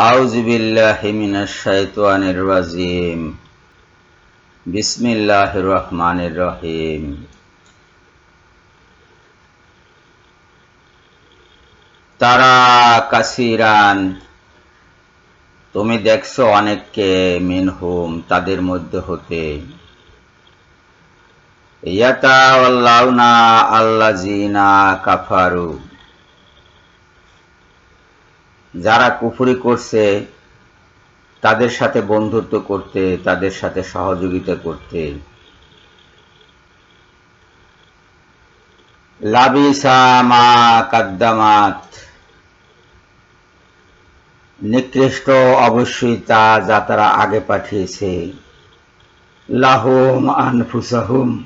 আউজিবিল্লাহিমিনাশাইতানির্বাজিম বিসমিল্লাহ রহমানির রহিম। তারা কাসিরান, তুমি দেখছ অনেককে মিনহুম, তাদের মধ্যে হতে। ইয়াতা আল্লাহ জিনা কাফারু। যারা কুফরি করছে, তাদের সাথে বন্ধুত্ব করতে, তাদের সাথে সহযোগিতা করতে। কাদ্দামাত। নিকৃষ্ট অবশ্যই তা যা তারা আগে পাঠিয়েছে। লাহুম আনফুসাহুম।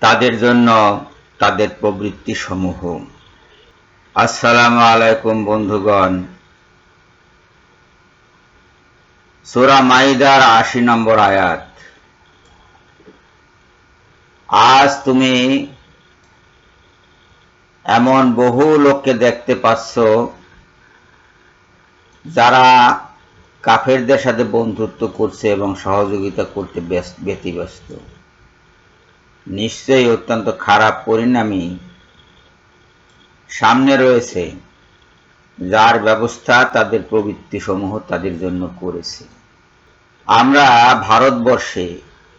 তাদের জন্য তাদের প্রবৃত্তি সমূহ আসসালামু আলাইকুম বন্ধুগণ। সুরা মাইদার আশি নম্বর আয়াত। আজ তুমি এমন বহু লোককে দেখতে পাচ্ছ, যারা কাফেরদের সাথে বন্ধুত্ব করছে এবং সহযোগিতা করতে ব্যতিব্যস্ত। নিশ্চয়ই অত্যন্ত খারাপ পরিণামী সামনে রয়েছে, যার ব্যবস্থা তাদের প্রবৃত্তি সমূহ তাদের জন্য করেছে। আমরা ভারতবর্ষে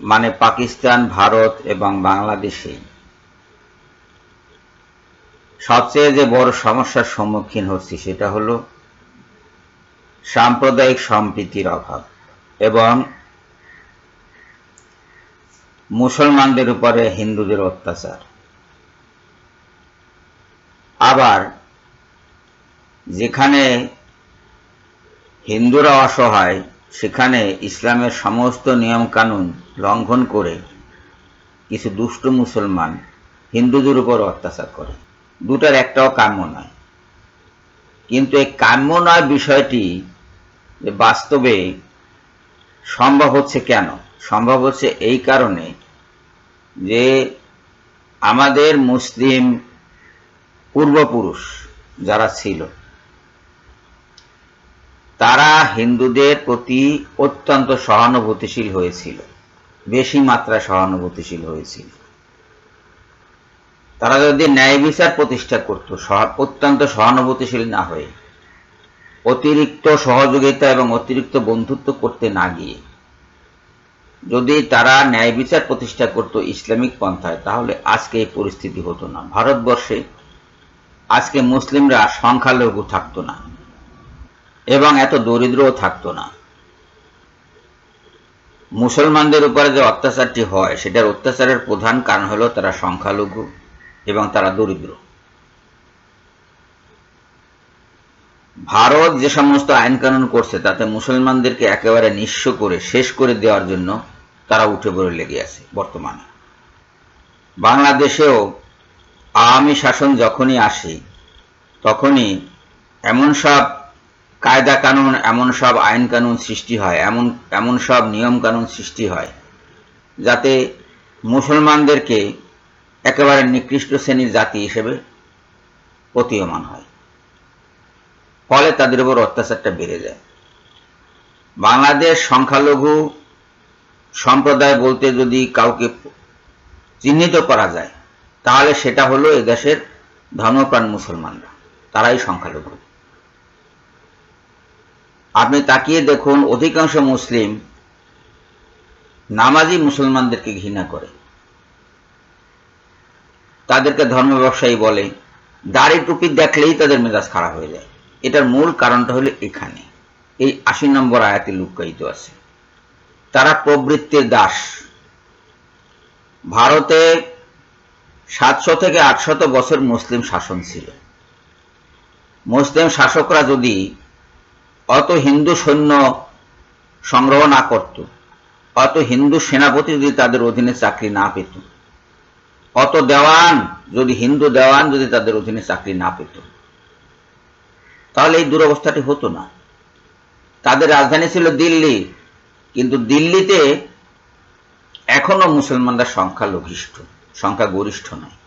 মানে পাকিস্তান, ভারত এবং বাংলাদেশে, সবচেয়ে যে বড় সমস্যার সম্মুখীন হচ্ছি সেটা হলো সাম্প্রদায়িক সম্প্রীতির অভাব এবং মুসলমানদের উপরে হিন্দুদের অত্যাচার। আবার যেখানে হিন্দুরা অসহায়, সেখানে ইসলামের সমস্ত নিয়ম কানুন লঙ্ঘন করে কিছু দুষ্ট মুসলমান হিন্দুদের উপর অত্যাচার করে। দুটার একটাও কাম্য নয়। কিন্তু এই কাম্য নয় বিষয়টি বাস্তবে সম্ভব হচ্ছে কেন? সম্ভব হচ্ছে এই কারণে যে আমাদের মুসলিম পূর্বপুরুষ যারা ছিল, তারা হিন্দুদের প্রতি অত্যন্ত সহানুভূতিশীল হয়েছিল, বেশি মাত্রায় সহানুভূতিশীল হয়েছিল। তারা যদি ন্যায় বিচার প্রতিষ্ঠা করত অত্যন্ত সহানুভূতিশীল না হয়ে, অতিরিক্ত সহযোগিতা এবং অতিরিক্ত বন্ধুত্ব করতে না গিয়ে, যদি তারা ন্যায় বিচার প্রতিষ্ঠা করত ইসলামিক পন্থায়, তাহলে আজকে এই পরিস্থিতি হতো না। ভারতবর্ষে আজকে মুসলিমরা সংখ্যালঘু থাকতো না এবং এত দরিদ্রও থাকতো না। মুসলমানদের উপরে যে অত্যাচারটি হয়, সেটার অত্যাচারের প্রধান কারণ হলো তারা সংখ্যালঘু এবং তারা দরিদ্র। ভারত যে সমস্ত আইন কানুন করছে, তাতে মুসলমানদেরকে একেবারে নিঃস্ব করে, শেষ করে দেওয়ার জন্য তারা উঠে পড়ে লেগে আছে বর্তমানে। বাংলাদেশেও আওয়ামী শাসন যখনই আসে, তখনই এমন সব কায়দা কানুন, এমন সব আইন কানুন সৃষ্টি হয়, এমন এমন সব নিয়ম কানুন সৃষ্টি হয়, যাতে মুসলমানদেরকে একেবারে নিকৃষ্ট শ্রেণির জাতি হিসেবে প্রতীয়মান হয়। ফলে তাদের উপর অত্যাচারটা বেড়ে যায়। বাংলাদেশ সংখ্যালঘু সম্প্রদায় বলতে যদি কাউকে চিহ্নিত করা যায় তাহলে সেটা হলো এদেশের ধর্মপ্রাণ মুসলমানরা। তারাই সংখ্যালঘু। আপনি তাকিয়ে দেখুন, অধিকাংশ মুসলিম নামাজি মুসলমানদেরকে ঘৃণা করে। তাদেরকে ধর্ম ব্যবসায়ী বলে, দাড়ি টুপি দেখলেই তাদের মেজাজ খারাপ হয়ে যায়। এটার মূল কারণটা হলো এখানে। এই আশি নম্বর আয়াতে লুকায়িত আছে। তারা প্রবৃত্তির দাস। ভারতে সাতশো থেকে আটশত বছর মুসলিম শাসন ছিল। মুসলিম শাসকরা যদি অত হিন্দু সৈন্য সংগ্রহ না করত, অত হিন্দু সেনাপতি যদি তাদের অধীনে চাকরি না পেত, অত দেওয়ান যদি, হিন্দু দেওয়ান যদি তাদের অধীনে চাকরি না পেত, তাহলে এই দুরবস্থাটি হতো না। তাদের রাজধানী ছিল দিল্লি, কিন্তু দিল্লিতে এখনও মুসলমানরা সংখ্যা লঘিষ্ঠ সংখ্যা গরিষ্ঠ নয়।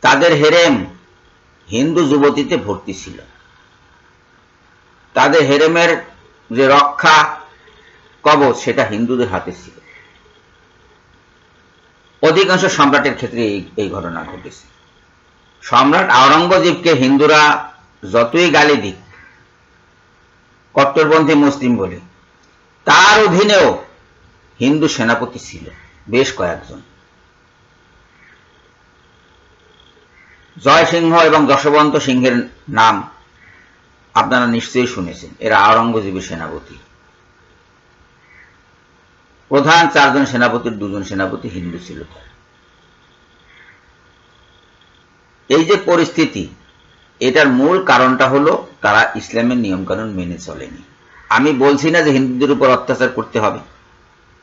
তাদের হেরেম হিন্দু যুবতীতে ভর্তি ছিল। তাদের হেরেমের যে রক্ষা কবচ সেটা হিন্দুদের হাতে ছিল। অধিকাংশ সম্রাটের ক্ষেত্রে এই ঘটনা ঘটেছে। সম্রাট আওরঙ্গজেবকে হিন্দুরা যতই গালি দিক, কট্টরপন্থী মুসলিম বলে, তার অধীনেও হিন্দু সেনাপতি ছিল। বেশ কয়েকজন। জয় সিংহ এবং যশবন্ত সিংহের নাম আপনারা নিশ্চয়ই শুনেছেন। এরা আওরঙ্গজেবের সেনাপতি। প্রধান চারজন সেনাপতির দুজন সেনাপতি হিন্দু ছিল এই যে পরিস্থিতি, এটার মূল কারণটা হলো তারা ইসলামের নিয়মকানুন মেনে চলেনি। আমি বলছি না যে হিন্দুদের উপর অত্যাচার করতে হবে।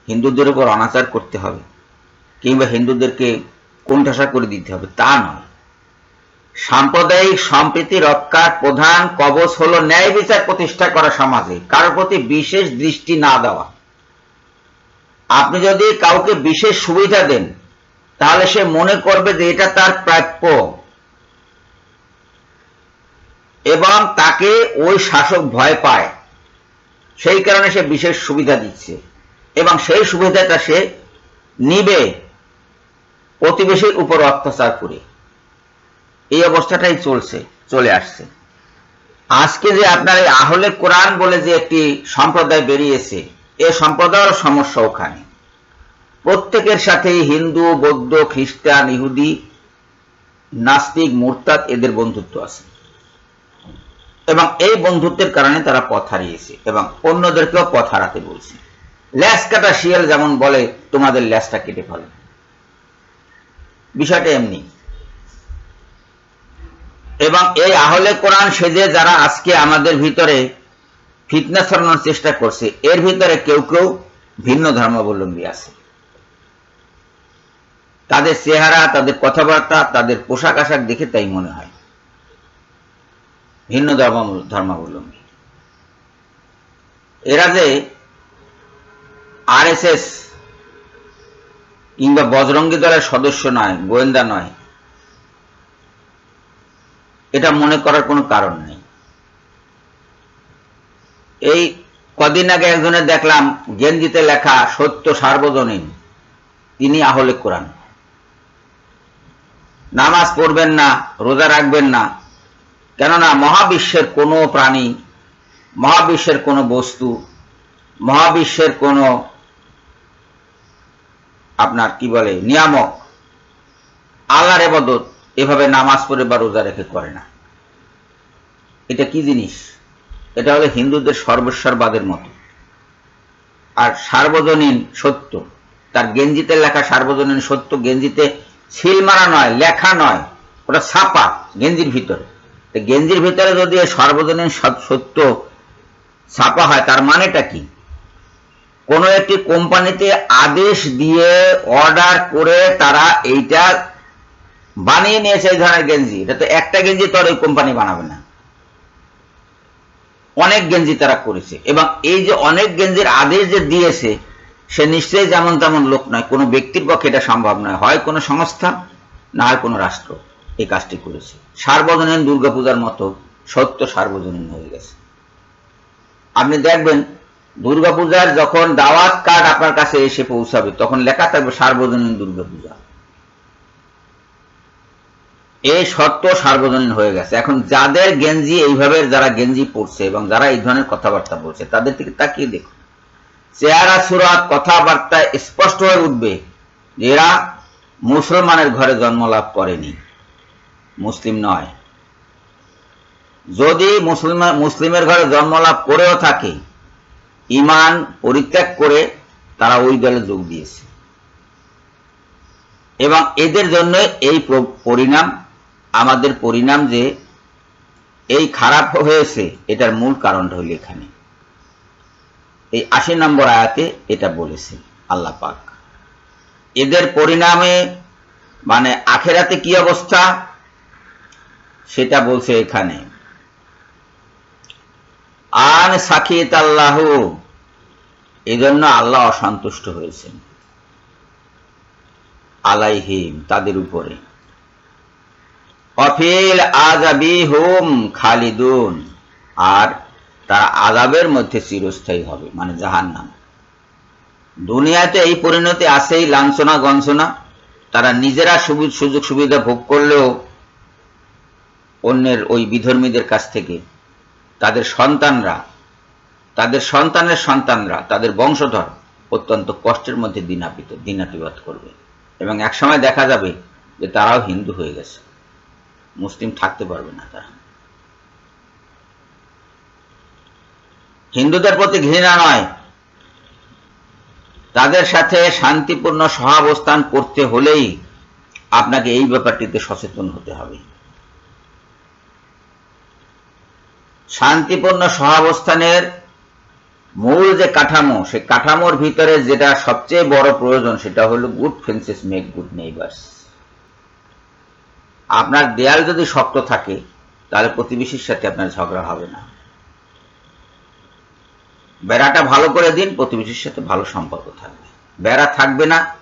হিন্দুদের উপর অনাচার করতে হবে, কিংবা হিন্দুদেরকে কোণঠাসা করে দিতে হবে, তা নয়। সাম্প্রদায়িক সম্প্রীতি রক্ষার প্রধান কবচ হল ন্যায় বিচার প্রতিষ্ঠা করা সমাজে, কারোর প্রতি বিশেষ দৃষ্টি না দেওয়া। আপনি যদি কাউকে বিশেষ সুবিধা দেন, তাহলে সে মনে করবে যে এটা তার প্রাপ্য। এবং তাকে ওই শাসক ভয় পায়, সেই কারণে সে বিশেষ সুবিধা দিচ্ছে। এবং সেই সুবিধাটা সে নিবে প্রতিবেশীর উপর অত্যাচার করে। এই অবস্থাটাই চলছে, চলে আসছে। আজকে যে আপনার এই আহলে কোরআন বলে যে একটি সম্প্রদায় বেরিয়েছে, এ সম্প্রদায়ের সমস্যা ওখানে। প্রত্যেকের সাথে হিন্দু, বৌদ্ধ, খ্রিস্টান, ইহুদি, নাস্তিক, মুরতাদ এদের বন্ধুত্ব আছে। এবং এই বন্ধুত্বের কারণে তারা পথ হারিয়েছে এবং অন্যদেরকেও পথ হারাতে বলছে। ল্যাস কাটা শিয়াল যেমন বলে, তোমাদের ল্যাসটা কেটে ফেলে। বিষয়টা এমনি। এবং এই আহলে কোরআন সেজে যারা আজকে আমাদের ভিতরে ফিটনেস ছড়ানোর চেষ্টা করছে, এর ভিতরে কেউ কেউ ভিন্ন ধর্মাবলম্বী আছে। তাদের চেহারা, তাদের কথাবার্তা, তাদের পোশাক আশাক দেখে তাই মনে হয়। ভিন্ন ধর্ম ধর্মাবলম্বী। এরা যে আর কিংবা বজরঙ্গী দলের সদস্য নয়, গোয়েন্দা নয়। এটা মনে করার কোনো কারণ নেই। এই কদিন আগে একজনের দেখলাম গেঞ্জিতে লেখা সত্য সার্বজনীন, তিনি আহলে কোরআন। নামাজ পড়বেন না, রোজা রাখবেন না, কেননা মহাবিশ্বের কোনো প্রাণী, মহাবিশ্বের কোনো বস্তু মহাবিশ্বের কোনো আপনার কি বলে, নিয়ামক, আল্লাহর এবাদত এভাবে নামাজ পড়ে বা রোজা রেখে করে না। এটা কি জিনিস? এটা হলো হিন্দুদের সর্বেশ্বরবাদের মতো। আর সার্বজনীন সত্য, তার গেঞ্জিতে লেখা সার্বজনীন সত্য, গেঞ্জিতে সিল মারা নয়, লেখা নয়, ওটা ছাপা গেঞ্জির ভিতরে। গেঞ্জির ভিতরে যদি সর্বজনীন সত্য ছাপা হয়, তার মানেটা কি? কোন একটি কোম্পানিতে আদেশ দিয়ে অর্ডার করে তারা এইটা বানিয়ে নিয়েছে এই ধরনের গেঞ্জি। এটা তো একটা গেঞ্জি তো আর ওই কোম্পানি বানাবে না। অনেক গেঞ্জি তারা করেছে এবং এই যে অনেক গেঞ্জির আদেশ যে দিয়েছে, সে নিশ্চয়ই যেমন তেমন লোক নয়, কোনো ব্যক্তির পক্ষে এটা সম্ভব নয়। হয় কোনো সংস্থা, না হয় কোনো রাষ্ট্র এই কাজটি করেছে। সার্বজনীন দুর্গাপূজার মতো সত্য সার্বজনীন হয়ে গেছে। আপনি দেখবেন দুর্গাপূজার যখন দাওয়াত কার্ড আপনার কাছে এসে পৌঁছাবে, তখন লেখা থাকবে সার্বজনীন দুর্গাপূজা। এই সত্য সার্বজনীন হয়ে গেছে। এখন যাদের গেঞ্জি, এইভাবে যারা গেঞ্জি পড়ছে এবং যারা এই ধরনের কথাবার্তা বলছে, তাদের থেকে তাকিয়ে দেখুন। চেহারা, সুরাত, কথাবার্তা স্পষ্ট হয়ে উঠবে এরা মুসলমানের ঘরে জন্ম লাভ করেনি। মুসলিম নয়। যদি মুসলিম মুসলিমের ঘরে জন্ম লাভ করেও থাকে ইমান পরিত্যাগ করে তারা ওই দলে যোগ দিয়েছে। এবং এদের জন্য এই পরিণাম, আমাদের পরিণাম যে এই খারাপ হয়েছে, এটার মূল কারণটা হইল এখানে। এই আশি নম্বর আয়াতে এটা বলেছে আল্লাহ পাক। এদের পরিণামে মানে আখেরাতে কি অবস্থা? সেটা বলছে এখানে। আন সাকিত আল্লাহ এই জন্য আল্লাহ অসন্তুষ্ট হয়েছেন। আলাইহিম, তাদের উপরে। অফিল আজাবি হুম খালিদুন, আর তারা আজাবের মধ্যে চিরস্থায়ী হবে মানে জাহান নাম দুনিয়াতে এই পরিণতি আসেই লাঞ্ছনা গঞ্চনা তারা নিজেরা সুযোগ সুবিধা ভোগ করলেও অন্যের ওই বিধর্মীদের কাছ থেকে, তাদের সন্তানরা তাদের সন্তানের সন্তানরা, তাদের বংশধর অত্যন্ত কষ্টের মধ্যে দিনাপিত, দিনাতিবাদ করবে। এবং একসময় দেখা যাবে যে তারাও হিন্দু হয়ে গেছে। মুসলিম থাকতে পারবে না তারা। হিন্দুদের প্রতি ঘৃণা নয়। তাদের সাথে শান্তিপূর্ণ সহাবস্থান করতে হলেই আপনাকে এই ব্যাপারটিতে সচেতন হতে হবে। শান্তিপূর্ণ সহাবস্থানের মূল যে কাঠামো সে কাঠামোর ভিতরে যেটা সবচেয়ে বড় প্রয়োজন, সেটা হলো good fences make good neighbours আপনার দেয়াল যদি শক্ত থাকে, তাহলে প্রতিবেশীর সাথে আপনার ঝগড়া হবে না। বেড়াটা ভালো করে দিন, প্রতিবেশীর সাথে ভালো সম্পর্ক থাকবে। বেড়া থাকবে না,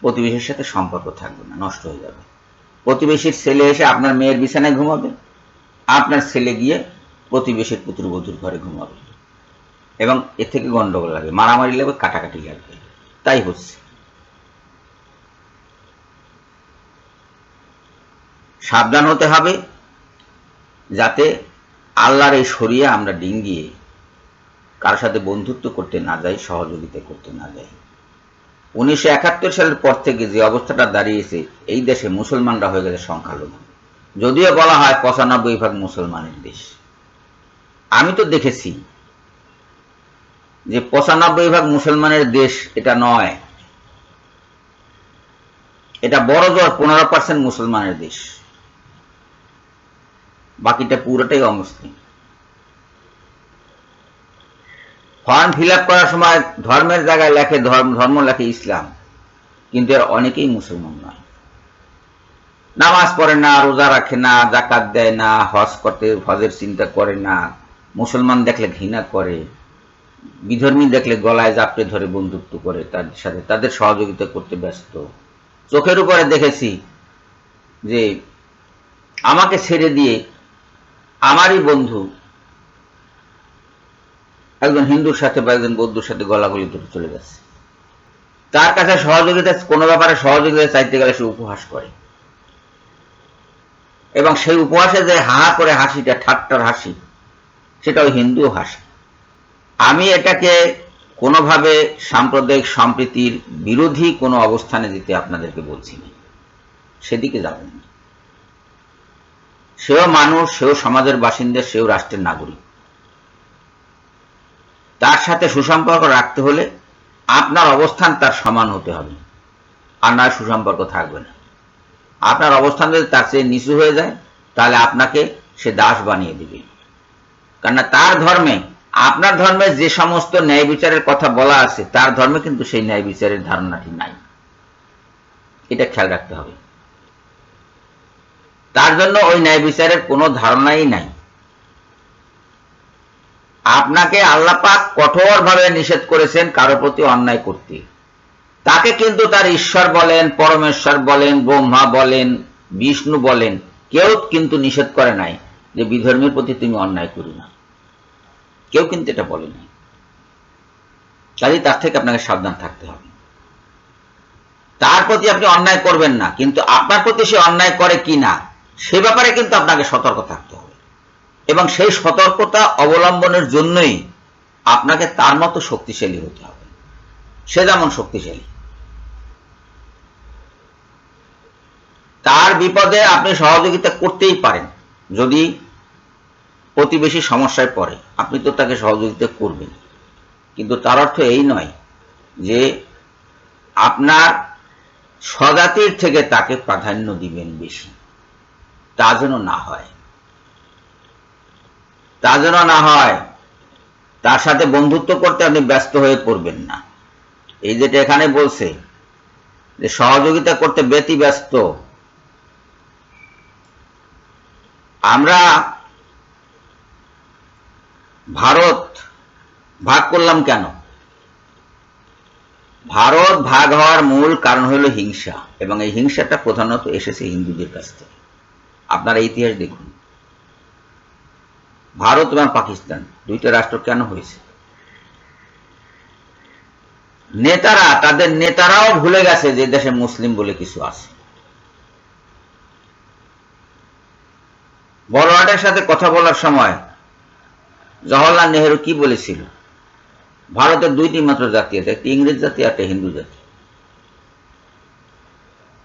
প্রতিবেশীর সাথে সম্পর্ক থাকবে না, নষ্ট হয়ে যাবে। প্রতিবেশীর ছেলে এসে আপনার মেয়ের বিছানায় ঘুমাবে, আপনার ছেলে গিয়ে প্রতিবেশীর পুত্রবধূর ঘরে ঘুমাবে। এবং এ থেকে গন্ডগোল লাগবে, মারামারি লাগবে, কাটাকাটি লাগবে। তাই হচ্ছে। সাবধান হতে হবে, যাতে আল্লাহর এই সরিয়ে আমরা ডিঙ্গিয়ে কারোর সাথে বন্ধুত্ব করতে না যাই, সহযোগিতা করতে না যাই। উনিশশো একাত্তর সালের পর থেকে যে অবস্থাটা দাঁড়িয়েছে, এই দেশে মুসলমানরা হয়ে গেছে সংখ্যালঘু। যদিও বলা হয় পঁচানব্বই ভাগ মুসলমানের দেশ। আমি তো দেখেছি যে পঁচানব্বই ভাগ মুসলমানের দেশ এটা নয়। এটা বড় জোর, পনেরো পার্সেন্ট মুসলমানের দেশ। বাকিটা পুরোটাই অমুসলিম। ফর্ম ফিল করার সময় ধর্মের জায়গায় লেখে, ধর্ম ধর্ম লেখে ইসলাম। কিন্তু এর অনেকেই মুসলমান নয়। নামাজ পড়ে না, রোজা রাখে না জাকাত দেয় না, হজ করতে, হজের চিন্তা করে না। মুসলমান দেখলে ঘৃণা করে। বিধর্মী দেখলে গলায় জাপটে ধরে বন্ধুত্ব করে তাদের সাথে, তাদের সহযোগিতা করতে ব্যস্ত। চোখের উপরে দেখেছি যে আমাকে ছেড়ে দিয়ে আমারই বন্ধু একজন হিন্দুর সাথে বা একজন বৌদ্ধর সাথে গলাগলি ধরে চলে গেছে। তার কাছে সহযোগিতা, কোনো ব্যাপারে সহযোগিতা চাইতে গেলে সে উপহাস করে। এবং সেই উপহাসে যে হা করে হাসিটা, ঠাট্টার হাসি সেটা ওই হিন্দুও হাসি। আমি এটাকে কোনোভাবে সাম্প্রদায়িক সম্প্রীতির বিরোধী কোনো অবস্থানে দিতে আপনাদেরকে বলছি না। সেদিকে যাবেন না। সেও মানুষ, সেও সমাজের বাসিন্দা, সেও রাষ্ট্রের নাগরিক। তার সাথে সুসম্পর্ক রাখতে হলে আপনার অবস্থান তার সমান হতে হবে। আর না সুসম্পর্ক থাকবে না। আপনার অবস্থান যদি তার চেয়ে নিচু হয়ে যায়, তাহলে আপনাকে সে দাস বানিয়ে দিবে। কেননা তার ধর্মে আপনার ধর্মে যে সমস্ত ন্যায় বিচারের কথা বলা আছে, তার ধর্মে কিন্তু সেই ন্যায় বিচারের ধারণাটি নাই। এটা খেয়াল রাখতে হবে। তার জন্য ওই ন্যায় বিচারের কোনো ধারণাই নাই। আপনাকে আল্লাপাক কঠোরভাবে নিষেধ করেছেন কারও প্রতি অন্যায় করতে। তাকে কিন্তু তার ঈশ্বর বলেন, পরমেশ্বর বলেন, ব্রহ্মা বলেন, বিষ্ণু বলেন, কেউ কিন্তু নিষেধ করে নাই যে বিধর্মীর প্রতি তুমি অন্যায় করি না। কেউ কিন্তু এটা বলে নাই কাজে তার থেকে আপনাকে সাবধান থাকতে হবে। তার প্রতি আপনি অন্যায় করবেন না, কিন্তু আপনার প্রতি সে অন্যায় করে কি না সে ব্যাপারে কিন্তু আপনাকে সতর্ক থাকতে হবে। এবং সেই সতর্কতা অবলম্বনের জন্যই আপনাকে তার মতো শক্তিশালী হতে হবে। সে যেমন শক্তিশালী। তার বিপদে আপনি সহযোগিতা করতেই পারেন। যদি প্রতিবেশী সমস্যায় পড়ে। আপনি তো তাকে সহযোগিতা করবেন। কিন্তু তার অর্থ এই নয় যে আপনার স্বজাতির থেকে তাকে প্রাধান্য দিবেন বেশি। তা যেন না হয়। তা যেন না হয়, তার সাথে বন্ধুত্ব করতে আপনি ব্যস্ত হয়ে পড়বেন না। এই যেটা এখানে বলছে যে সহযোগিতা করতে ব্যতি ব্যস্ত আমরা ভারত ভাগ করলাম কেন? ভারত ভাগ হওয়ার মূল কারণ হলো হিংসা, এবং এই হিংসাটা প্রধানত এসেছে হিন্দুদের কাছ থেকে। আপনারা ইতিহাস দেখুন। ভারত এবং পাকিস্তান দুইটা রাষ্ট্র কেন হয়েছে? নেতারা, তাদের নেতারাও ভুলে গেছে যে দেশে মুসলিম বলে কিছু আছে। বড়হাটের সাথে কথা বলার সময় জওয়াহরলাল নেহেরু কি বলেছিল? ভারতের দুইটি মাত্র জাতি আছে, একটি ইংরেজ জাতি আর একটা হিন্দু জাতি।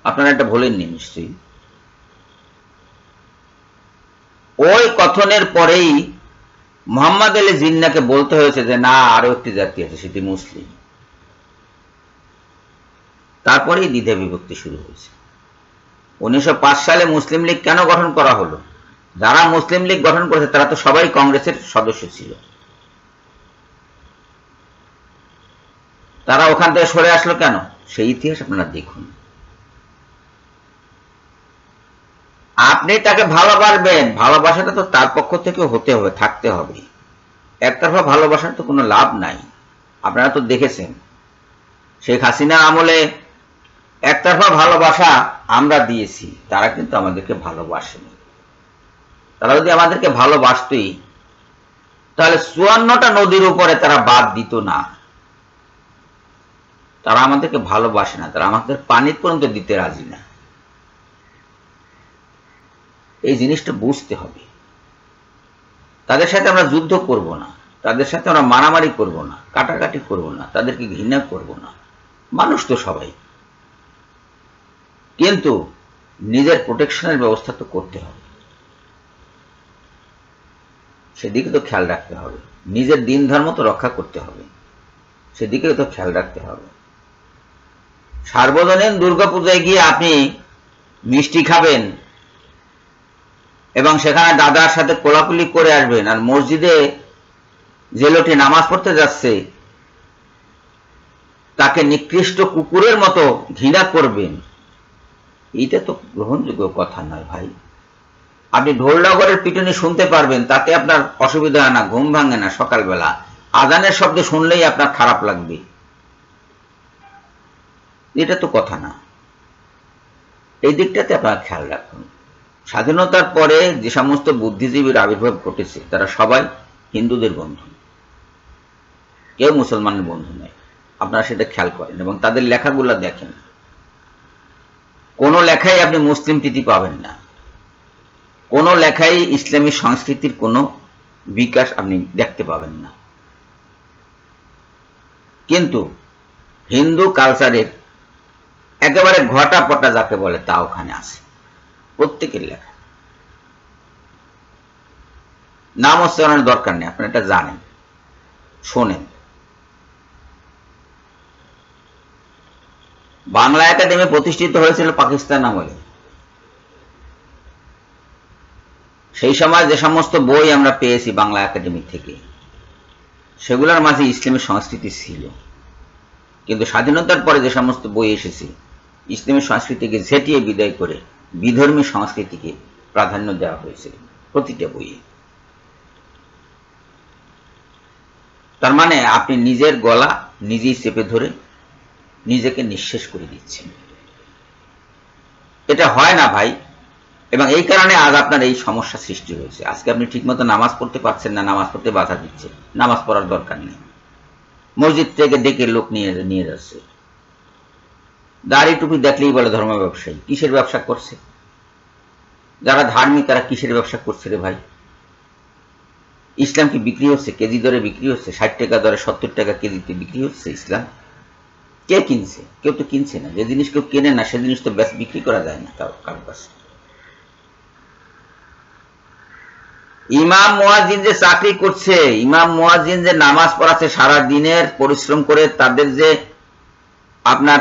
আপনারা এটা ভোলেননি নিশ্চয়ই। ওই কথনের পরেই মোহাম্মদ আলী জিন্নাকে বলতে হয়েছে যে, না আরও একটি জাতি আছে, সেটি মুসলিম। তারপরেই দ্বিধা বিভক্তি শুরু হয়েছে। উনিশশো পাঁচ সালে মুসলিম লীগ কেন গঠন করা হলো? যারা মুসলিম লীগ গঠন করেছে, তারা তো সবাই কংগ্রেসের সদস্য ছিল। তারা ওখান থেকে সরে আসলো কেন? সেই ইতিহাস আপনারা দেখুন। আপনি তাকে ভালোবাসবেন, ভালোবাসাটা তো তার পক্ষ থেকে হতে হবে, থাকতে হবে। একতরফা ভালোবাসার তো কোনো লাভ নাই। আপনারা তো দেখেছেন। শেখ হাসিনা আমলে একতরফা ভালোবাসা আমরা দিয়েছি, তারা কিন্তু আমাদেরকে ভালোবাসেনি। তারা যদি আমাদেরকে ভালোবাসতই, তাহলে চুয়ান্নটা নদীর উপরে তারা বাদ দিত না। তারা আমাদেরকে ভালোবাসে না, তারা আমাদের পানির পর্যন্ত দিতে রাজি না। এই জিনিসটা বুঝতে হবে। তাদের সাথে আমরা যুদ্ধ করব না, তাদের সাথে আমরা মারামারি করব না, কাটাকাটি করব না, তাদেরকে ঘৃণা করব না। মানুষ তো সবাই। কিন্তু নিজের প্রোটেকশনের ব্যবস্থা তো করতে হবে। সেদিকে তো খেয়াল রাখতে হবে। নিজের দিন ধর্ম তো রক্ষা করতে হবে। সেদিকে তো খেয়াল রাখতে হবে। সার্বজনীন দুর্গাপূজায় গিয়ে আপনি মিষ্টি খাবেন এবং সেখানে দাদার সাথে কোলাকুলি করে আসবেন আর মসজিদে যে লোকটি নামাজ পড়তে যাচ্ছে, তাকে নিকৃষ্ট কুকুরের মতো ঘৃণা করবেন। এইটা তো গ্রহণযোগ্য কথা নয় ভাই। আপনি ঢোলনগরের পিটুনি শুনতে পারবেন, তাতে আপনার অসুবিধা হয় না, ঘুম ভাঙে না সকালবেলা। আজানের শব্দ শুনলেই আপনার খারাপ লাগবে। এটা তো কথা না। এই দিকটাতে আপনার খেয়াল রাখুন। স্বাধীনতার পরে যে সমস্ত বুদ্ধিজীবীর আবির্ভাব ঘটেছে, তারা সবাই হিন্দুদের বন্ধু। কেউ মুসলমানের বন্ধু নয়। আপনারা সেটা খেয়াল করেন এবং তাদের লেখাগুলো দেখেন। কোনো লেখাই আপনি মুসলিম প্রীতি পাবেন না। কোনো লেখাই ইসলামী সংস্কৃতির কোনো বিকাশ আপনি দেখতে পাবেন না। কিন্তু হিন্দু কালচারের একেবারে ঘটা পটা যাকে বলে তা ওখানে আছে। প্রত্যেকের লেখা। নাম উচ্চারণের দরকার নেই আপনি এটা জানেন, শোনেন। বাংলা একাডেমি প্রতিষ্ঠিত হয়েছিল পাকিস্তান আমলে। সেই সময় যে সমস্ত বই আমরা পেয়েছি বাংলা একাডেমি থেকে, সেগুলোর মাঝে ইসলামী সংস্কৃতি ছিল। কিন্তু স্বাধীনতার পরে যে সমস্ত বই এসেছে, ইসলামী সংস্কৃতিকে ঝেটিয়ে বিদায় করে বিধর্মী সংস্কৃতিকে প্রাধান্য দেওয়া হয়েছে প্রতিটা বইয়ে। তার মানে আপনি নিজের গলা নিজেই চেপে ধরে নিজেকে নিঃশেষ করে দিচ্ছেন। এটা হয় না ভাই এবং এই কারণে আজ আপনার এই সমস্যা সৃষ্টি হয়েছে। আজকে আপনি ঠিকমতো নামাজ পড়তে পারছেন না, নামাজ পড়তে বাধা দিচ্ছে। নামাজ পড়ার দরকার নেই। মসজিদ থেকে ডেকে লোক নিয়ে নিয়ে যাচ্ছে। দাড়ি টুপি দেখলেই বলে ধর্ম ব্যবসায়ী, কিসের ব্যবসা করছে? যারা ধার্মিক, তারা কিসের ব্যবসা করছে রে ভাই? ইসলাম কি বিক্রি হচ্ছে? কেজি দরে বিক্রি হচ্ছে? ষাট টাকা দরে সত্তর টাকা কেজিতে বিক্রি হচ্ছে ইসলাম? কে কিনছে? কেউ তো কিনছে না। যে জিনিস কেউ কেনে না, সে জিনিস তো ব্যাস বিক্রি করা যায় না কারোর কাছে। ইমাম মোয়াজিন যে চাকরি করছে, ইমাম মোয়াজিন যে নামাজ পড়াচ্ছে, সারা দিনের পরিশ্রম করে তাদের যে আপনার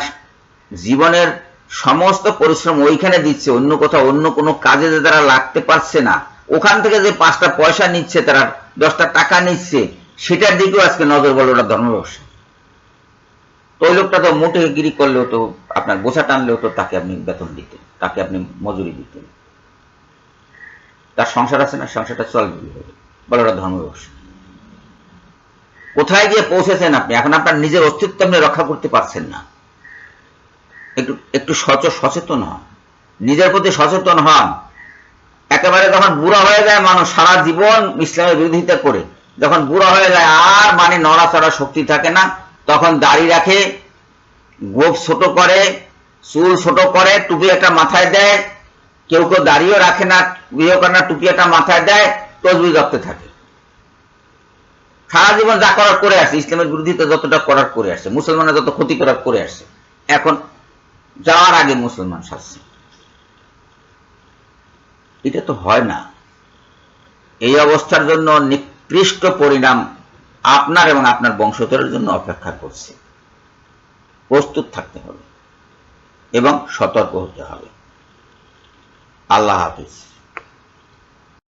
জীবনের সমস্ত পরিশ্রম ওইখানে দিচ্ছে, অন্য কোথাও, অন্য কোনো কাজে যে তারা লাগতে পারছে না। ওখান থেকে যে পাঁচটা পয়সা নিচ্ছে, তারা দশটা টাকা নিচ্ছে, সেটার দিকেও আজকে নজর বলো ওটা ধর্ম ব্যবসা। তো ওই লোকটা তো মোটে গিরি করলেও তো, আপনার বোঝা টানলেও তো তাকে আপনি বেতন দিতেন, তাকে আপনি মজুরি দিতেন। তার সংসার আছে না, সংসারটা চলবে বলে ওটা ধর্ম ব্যবসা। কোথায় গিয়ে পৌঁছেছেন আপনি? এখন আপনার নিজের অস্তিত্ব আপনি রক্ষা করতে পারছেন না। একটু একটু সচ, সচেতন হন। নিজের প্রতি সচেতন হন। একেবারে যখন বুড়া হয়ে যায় মানুষ সারা জীবন ইসলামের বিরোধিতা করে, যখন বুড়া হয়ে যায় আর মানে নড়াচড়া শক্তি থাকে না, তখন দাড়ি রাখে, গোপ ছোট করে, চুল ছোট করে, টুপি একটা মাথায় দেয় কেউ কেউ দাড়িও রাখে না বিয়ে করে না টুপি একটা মাথায় দেয় তসবি জপতে থাকে। সারা জীবন যা করার করে আসছে ইসলামের বিরোধিতা যতটা করার করে আসছে মুসলমানের যত ক্ষতি করার করে আসছে এখন যাওয়ার আগে মুসলমান শাসছে এটা তো হয় না। এই অবস্থার জন্য নিকৃষ্ট পরিণাম আপনার এবং আপনার বংশধরের জন্য অপেক্ষা করছে। প্রস্তুত থাকতে হবে এবং সতর্ক হতে হবে। আল্লাহ হাফিজ।